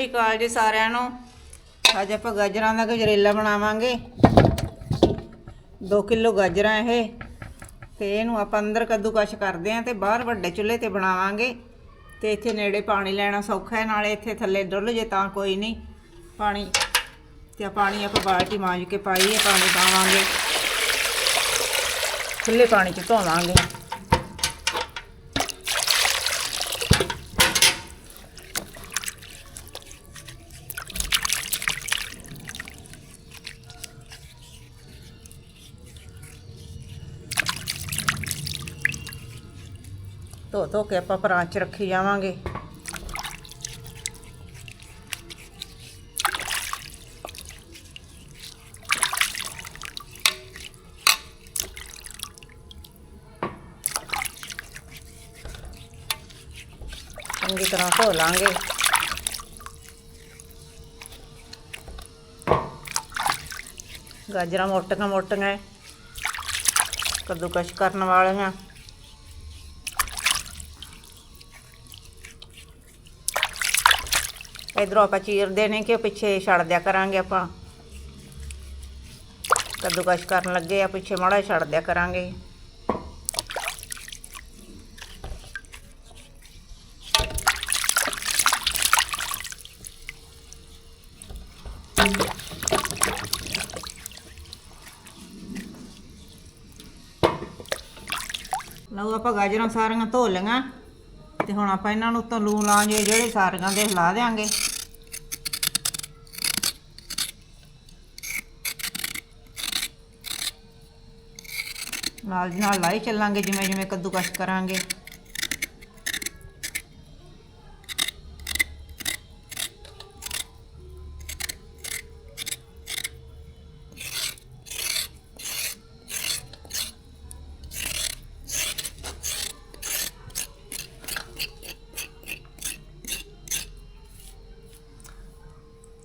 ਸਤਿ ਸ਼੍ਰੀ ਅਕਾਲ ਜੀ ਸਾਰਿਆਂ ਨੂੰ। ਅੱਜ ਆਪਾਂ ਗਾਜਰਾਂ ਦਾ ਗਜਰੇਲਾ ਬਣਾਵਾਂਗੇ। 2 ਕਿਲੋ ਗਾਜਰਾਂ ਇਹ। ਤੇ ਇਹਨੂੰ ਆਪਾਂ ਅੰਦਰ ਕੱਦੂਕਸ਼ ਕਰਦੇ ਆਂ ਤੇ ਬਾਹਰ ਵੱਡੇ ਚੁੱਲ੍ਹੇ ਤੇ ਬਣਾਵਾਂਗੇ। ਤੇ ਇੱਥੇ ਨੇੜੇ ਪਾਣੀ ਲੈਣਾ ਸੌਖਾ ਹੈ, ਨਾਲੇ ਇੱਥੇ ਥੱਲੇ ਡੁੱਲ ਜੇ ਤਾਂ ਕੋਈ ਨਹੀਂ। ਪਾਣੀ ਤੇ ਪਾਣੀ ਆਪਾਂ ਬਾਲਟੀ ਮਾਂਜ ਕੇ ਪਾਈਏ ਪਾਣੀ ਪਾਵਾਂਗੇ। ਖੁੱਲੇ ਪਾਣੀ 'ਚ ਧੋਵਾਂਗੇ। ਧੋ ਧੋ ਕੇ ਆਪਾਂ ਪਰਾਂ 'ਚ ਰੱਖੀ ਜਾਵਾਂਗੇ ਚੰਗੀ ਤਰ੍ਹਾਂ ਧੋ ਲਾਂਗੇ ਗਾਜਰਾਂ ਮੋਟੀਆਂ ਮੋਟੀਆਂ ਹੈ। ਕੱਦੂਕਸ਼ ਕਰਨ ਵਾਲੀਆਂ ਇਧਰੋਂ ਆਪਾਂ ਚੀਰਦੇ ਨੇ ਕਿ ਪਿੱਛੇ ਛੱਡ ਦਿਆ ਕਰਾਂਗੇ ਆਪਾਂ। ਕੱਦੂਕਸ਼ ਕਰਨ ਲੱਗੇ ਆ, ਪਿੱਛੇ ਮਾੜਾ ਛੱਡ ਦਿਆ ਕਰਾਂਗੇ। ਲਓ ਆਪਾਂ ਗਾਜਰਾਂ ਸਾਰੀਆਂ ਧੋ ਲਈਆਂ, ਤੇ ਹੁਣ ਆਪਾਂ ਇਹਨਾਂ ਨੂੰ ਉੱਤੋਂ ਲੂਣ ਲਾਂਗੇ, ਜਿਹੜੇ ਸਾਰੀਆਂ ਦੇ ਹਿਲਾ ਦੇਾਂਗੇ ਨਾਲ ਦੀ ਨਾਲ ਲਾਈ ਚੱਲਾਂਗੇ ਜਿਵੇਂ ਜਿਵੇਂ ਕੱਦੂਕਸ਼ ਕਰਾਂਗੇ।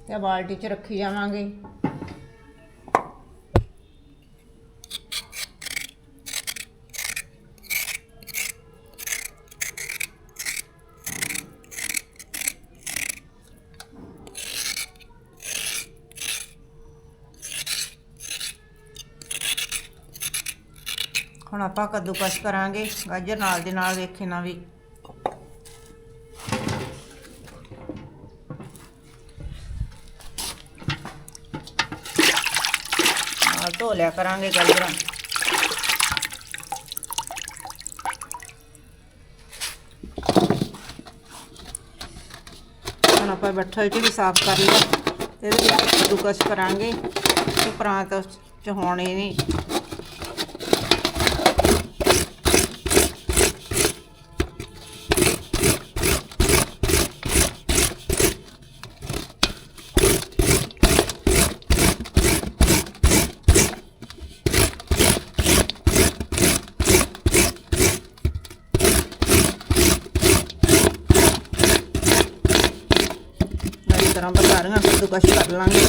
ਤੇ ਬਾਲਟੀ 'ਚ ਰੱਖੀ ਜਾਵਾਂਗੇ। ਹੁਣ ਆਪਾਂ ਕੱਦੂਕਸ਼ ਕਰਾਂਗੇ, ਗਾਜਰ ਨਾਲ ਦੇ ਨਾਲ ਵੇਖੇ ਨਾ ਵੀ। ਨਾਲ ਧੋ ਲਿਆ ਕਰਾਂਗੇ ਗਾਜਰਾਂ। ਹੁਣ ਆਪਾਂ ਬੱਠਲ 'ਚ ਵੀ ਸਾਫ਼ ਕਰ ਲਿਆ ਤੇ ਇਹਦੇ ਵਿੱਚ ਕੱਦੂਕਸ਼ ਕਰਾਂਗੇ, ਤੇ ਪਰਾਂਤ ਚ ਹੋਣੇ ਨਹੀਂ ਇਸ ਤਰ੍ਹਾਂ ਬਸਾਰੀਆਂ ਕੱਦੂਕਸ਼ ਕਰ ਲਾਂਗੇ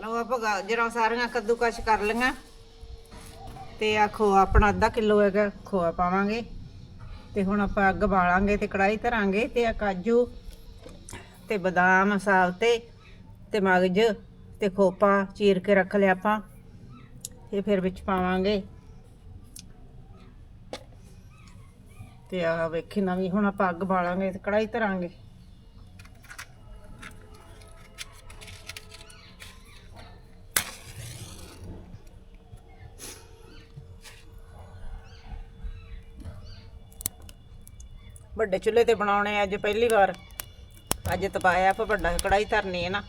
ਲਓ ਆਪਾਂ ਗਾਜਰਾਂ ਸਾਰੀਆਂ ਕੱਦੂਕਸ਼ ਕਰ ਲਈਆਂ ਤੇ ਆ ਖੋਆ, ਆਪਣਾ ਅੱਧਾ ਕਿਲੋ ਹੈਗਾ, ਖੋਆ ਪਾਵਾਂਗੇ। ਤੇ ਹੁਣ ਆਪਾਂ ਅੱਗ ਬਾਲਾਂਗੇ ਤੇ ਕੜਾਈ ਧਰਾਂਗੇ ਤੇ ਆ ਕਾਜੂ ਤੇ ਬਦਾਮ ਸਾਬਤੇ ਤੇ ਮਗਜ ਤੇ ਖੋਪਾ ਚੀਰ ਕੇ ਰੱਖ ਲਿਆ ਆਪਾਂ ਇਹ ਫਿਰ ਵਿੱਚ ਪਾਵਾਂਗੇ। ਤੇ ਆ ਵੇਖੀ ਨਾ ਵੀ ਹੁਣ ਆਪਾਂ ਅੱਗ ਬਾਲਾਂਗੇ ਤੇ ਕੜਾਈ ਧਰਾਂਗੇ। ਵੱਡੇ ਚੁੱਲ੍ਹੇ ਤੇ ਬਣਾਉਣੇ ਆ ਅੱਜ ਪਹਿਲੀ ਵਾਰ। ਅੱਜ ਤਪਾਇਆ ਆਪਾਂ ਵੱਡਾ ਕੜਾਈ ਧਰਨੀ ਹੈ ਨਾ।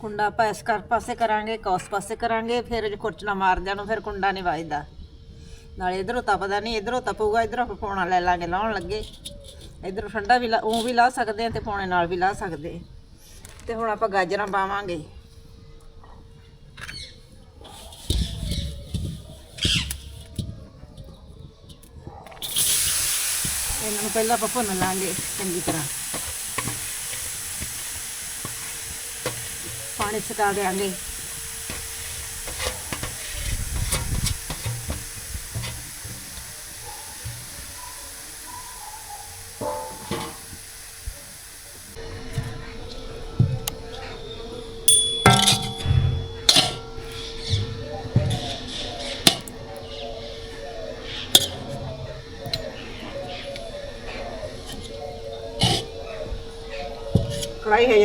ਕੁੰਡਾ ਆਪਾਂ ਇਸ ਕਰ ਪਾਸੇ ਕਰਾਂਗੇ, ਕੌਸ ਪਾਸੇ ਕਰਾਂਗੇ, ਫਿਰ ਜੇ ਖੁਰਚਣਾ ਮਾਰਦਿਆਂ ਨੂੰ ਫਿਰ ਕੁੰਡਾ ਨਹੀਂ ਵੱਜਦਾ। ਨਾਲੇ ਇਧਰੋਂ ਤਪਦਾ ਨਹੀਂ, ਇਧਰੋਂ ਤਪੂਗਾ, ਇਧਰੋਂ ਆਪਾਂ ਪੌਣਾ ਲੈ ਲਾਂਗੇ, ਲਾਉਣ ਲੱਗੇ। ਇਧਰੋਂ ਠੰਡਾ ਵੀ ਉਹ ਵੀ ਲਾ ਸਕਦੇ ਆ ਤੇ ਪੌਣੇ ਨਾਲ ਵੀ ਲਾ ਸਕਦੇ ਤੇ ਹੁਣ ਆਪਾਂ ਗਾਜਰਾਂ ਪਾਵਾਂਗੇ। ਇਹਨਾਂ ਨੂੰ ਪਹਿਲਾਂ ਆਪਾਂ ਭੁੰਨ ਲਾਂਗੇ ਚੰਗੀ ਤਰ੍ਹਾਂ। ਪਾਣੀ ਛਕਾ ਦੇਾਂਗੇ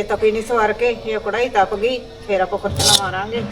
ਕੜਾਈ ਤਪੀ ਨਹੀਂ ਸਵਾਰ ਕੇ ਇਹ ਕੜਾਈ ਤਪ ਗਈ ਫੇਰ ਆਪਾਂ ਖੁਰਚਣਾ ਮਾਰਾਂਗੇ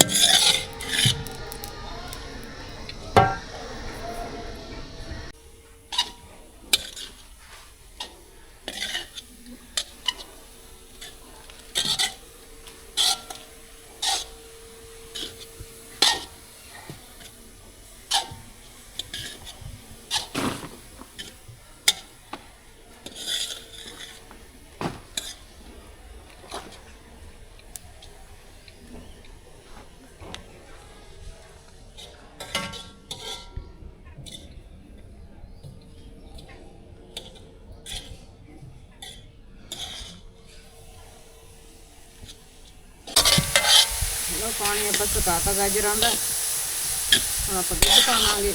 ਲੋ ਪਾਣੀ ਆਪਾਂ ਸੁਕਾਤਾ ਗਾਜਰਾਂ ਦਾ। ਹੁਣ ਆਪਾਂ ਦੁੱਧ ਪਾਵਾਂਗੇ।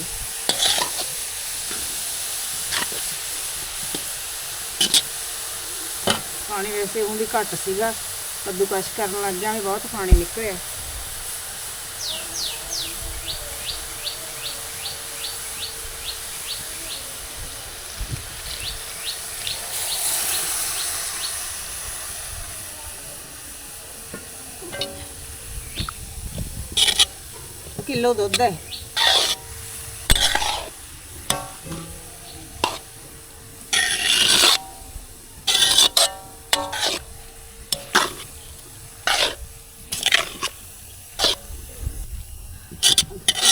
ਪਾਣੀ ਵੈਸੇ ਉਂਦੀ ਘੱਟ ਸੀਗਾ। ਕੱਦੂਕਸ਼ ਕਰਨ ਲੱਗਿਆ ਵੀ ਬਹੁਤ ਪਾਣੀ ਨਿਕਲਿਆ। ਕਿਲੋ ਦੁੱਧ ਹੈ।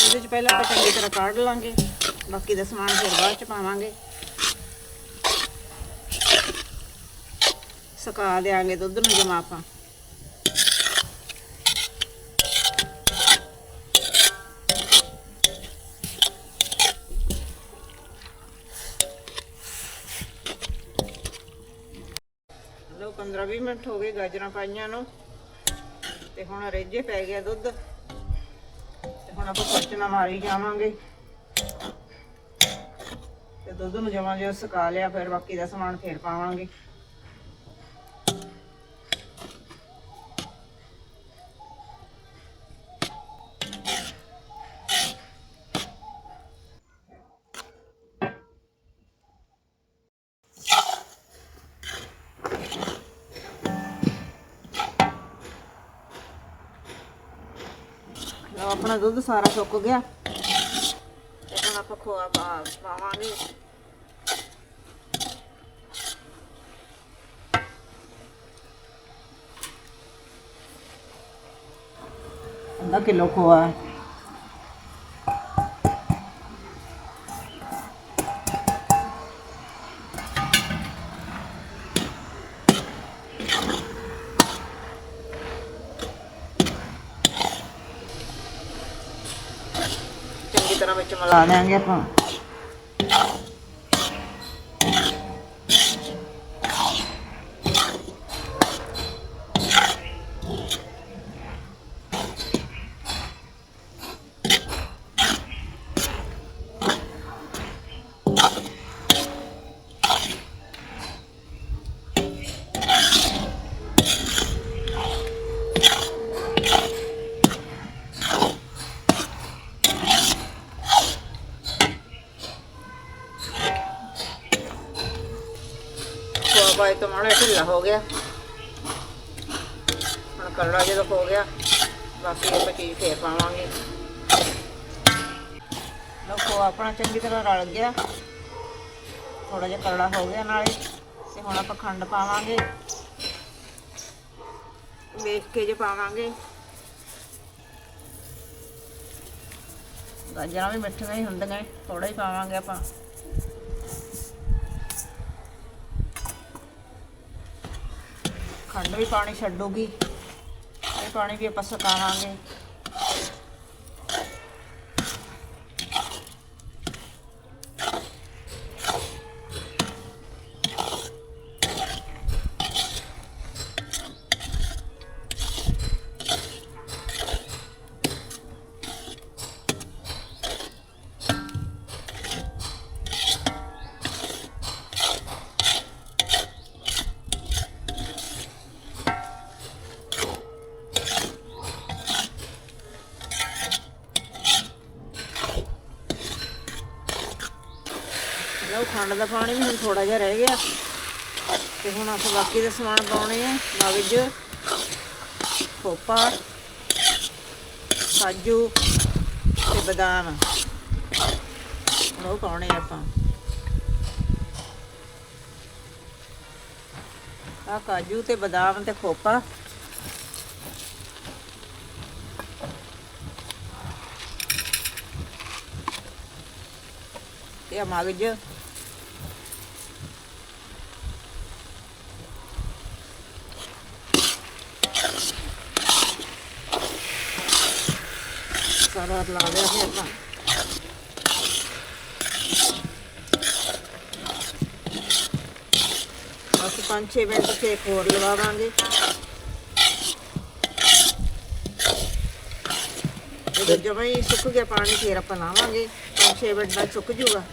ਇਹਦੇ ਚ ਪਹਿਲਾਂ ਆਪਾਂ ਚੰਗੀ ਤਰ੍ਹਾਂ ਕਾਢ ਲਾਂਗੇ। ਬਾਕੀ ਦਾ ਸਮਾਨ ਫਿਰ ਬਾਅਦ ਚ ਪਾਵਾਂਗੇ। ਸੁਕਾ ਦੇਾਂਗੇ ਦੁੱਧ ਨੂੰ ਜਮਾ ਆਪਾਂ। ਮਿੰਟ ਹੋ ਗਏ ਗਾਜਰਾਂ ਪਾਈਆਂ ਨੂੰ। ਤੇ ਹੁਣ ਰੇਜੇ ਪੈ ਗਿਆ ਦੁੱਧ। ਤੇ ਹੁਣ ਆਪਾਂ ਖਰਚਣਾ ਮਾਰੀ ਜਾਵਾਂਗੇ। ਤੇ ਦੁੱਧ ਨੂੰ ਜਮਾਂ ਜਿਹਾ ਸੁਕਾ ਲਿਆ, ਫਿਰ ਬਾਕੀ ਦਾ ਸਮਾਨ ਫੇਰ ਪਾਵਾਂਗੇ। ਆਪਣਾ ਦੁੱਧ ਸਾਰਾ ਸੁੱਕ ਗਿਆ। ਤੇ ਹੁਣ ਆਪਾਂ ਖੋਆ ਪਾਵਾਂਗੇ। ਅੱਧਾ ਕਿਲੋ ਖੋਆ। ਹੈ ਚੰਗੀ ਤਰ੍ਹਾਂ ਵਿੱਚ ਮਿਲਾ ਦੇਾਂਗੇ ਆਪਾਂ ਤੋਂ ਮਾੜਾ ਢਿੱਲਾ ਹੋ ਗਿਆ। ਹੁਣ ਕਰੜਾ ਜਦੋਂ ਹੋ ਗਿਆ। ਬਾਕੀ ਆਪਾਂ ਚੀਜ਼ ਫੇਰ ਪਾਵਾਂਗੇ। ਲੋ ਆਪਣਾ ਚੰਗੀ ਤਰ੍ਹਾਂ ਰਲ ਗਿਆ। ਥੋੜਾ ਜਿਹਾ ਕਰੜਾ ਹੋ ਗਿਆ ਨਾਲੇ। ਤੇ ਹੁਣ ਆਪਾਂ ਖੰਡ ਪਾਵਾਂਗੇ। ਵੇਖ ਕੇ ਜੇ ਪਾਵਾਂਗੇ। ਗਾਜਰਾਂ ਵੀ ਮਿੱਠੀਆਂ ਹੀ ਹੁੰਦੀਆਂ ਥੋੜਾ ਹੀ ਪਾਵਾਂਗੇ ਆਪਾਂ। ਖੰਡ ਵੀ ਪਾਣੀ ਛੱਡੂਗੀ। ਇਹ ਪਾਣੀ ਵੀ ਆਪਾਂ ਸੁਕਾਵਾਂਗੇ ਉਹ ਖੰਡ ਦਾ ਪਾਣੀ ਵੀ ਹੁਣ ਥੋੜਾ ਜਿਹਾ ਰਹਿ ਗਿਆ। ਤੇ ਹੁਣ ਆਪਾਂ ਬਾਕੀ ਦੇ ਸਮਾਨ ਪਾਉਣੇ ਆ, ਮਗਜ, ਖੋਪਾ, ਕਾਜੂ ਤੇ ਬਦਾਮ। ਉਹ ਪਾਉਣੇ ਆ ਆਪਾਂ। ਆ ਕਾਜੂ ਤੇ ਬਦਾਮ ਤੇ ਖੋਪਾ। ਤੇ ਆ ਮਗਜ ਸਾਰਾ ਲਾ ਲਿਆ ਸੀ ਆਪਾਂ ਬਸ 5-6 ਮਿੰਟ ਤੇ ਹੋਰ ਲਵਾਵਾਂਗੇ ਜਦੋਂ ਜਮਾਂ ਹੀ ਸੁੱਕ ਗਿਆ ਪਾਣੀ, ਫੇਰ ਆਪਾਂ ਲਾਵਾਂਗੇ। 5-6 ਮਿੰਟ ਨਾਲ ਸੁੱਕ ਜੂਗਾ।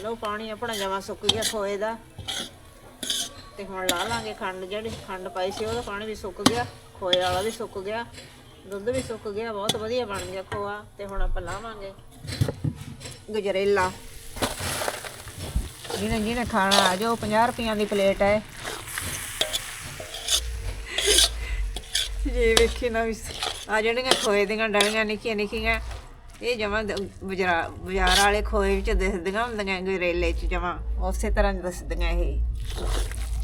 ਲਓ, ਪਾਣੀ ਆਪਣਾ ਜਮਾ ਸੁੱਕ ਗਿਆ ਖੋਏ ਦਾ। ਤੇ ਹੁਣ ਲਾ ਲਾਂਗੇ ਖੰਡ ਜਿਹੜੀ, ਖੰਡ ਪਾਈ ਸੀ, ਉਹਦਾ ਪਾਣੀ ਵੀ ਸੁੱਕ ਗਿਆ। ਖੋਏ ਵਾਲਾ ਵੀ ਸੁੱਕ ਗਿਆ, ਦੁੱਧ ਵੀ ਸੁੱਕ ਗਿਆ, ਬਹੁਤ ਵਧੀਆ ਬਣ ਗਿਆ ਖੋਆ, ਤੇ ਹੁਣ ਆਪਾਂ ਲਾਵਾਂਗੇ ਗਜਰੇਲਾ। ਜਿਹਨੇ ਜਿਹਨੇ ਖਾਣਾ, ਆ ਜਾਓ 50 ਰੁਪਈਆਂ ਦੀ ਪਲੇਟ ਹੈ। ਜੇ ਵੇਖੀ ਨਾ ਵੀ ਆ ਜਿਹੜੀਆਂ ਖੋਏ ਦੀਆਂ ਡਲੀਆਂ ਨਿੱਕੀਆਂ ਨਿੱਕੀਆਂ, ਇਹ ਜਮਾ ਬਾਜ਼ਾਰ ਬਾਜ਼ਾਰ ਵਾਲੇ ਖੋਏ ਵਿੱਚ ਦਿਸਦੀਆਂ ਹੁੰਦੀਆਂ, ਗਜਰੇਲੇ ਚ ਜਮਾ, ਉਸੇ ਤਰ੍ਹਾਂ ਦਿਸਦੀਆਂ ਇਹ।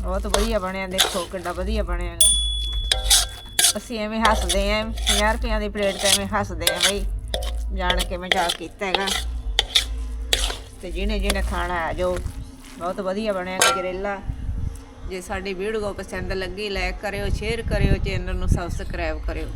ਬਹੁਤ ਵਧੀਆ ਬਣਿਆ, ਦੇਖੋ ਕਿੰਨਾ ਵਧੀਆ ਬਣਿਆਗਾ ਅਸੀਂ ਐਵੇਂ ਹੱਸਦੇ ਆਂ 50 ਰੁਪਈਆਂ ਦੀ ਪਲੇਟ ਤੇ ਐਵੇਂ ਹੱਸਦੇ ਆਂ ਬਈ। ਜਾਣ ਕੇ ਮਜ਼ਾਕ ਕੀਤਾ ਹੈਗਾ। ਤੇ ਜਿਹਨੇ ਜਿਹਨੇ ਖਾਣਾ ਆ ਜਾਓ। ਬਹੁਤ ਵਧੀਆ ਬਣਿਆ ਗਜਰੇਲਾ। ਜੇ ਸਾਡੀ ਵੀਡੀਓ ਪਸੰਦ ਲੱਗੀ ਲਾਈਕ ਕਰਿਓ ਸ਼ੇਅਰ ਕਰਿਓ ਚੈਨਲ ਨੂੰ ਸਬਸਕ੍ਰਾਈਬ ਕਰਿਓ।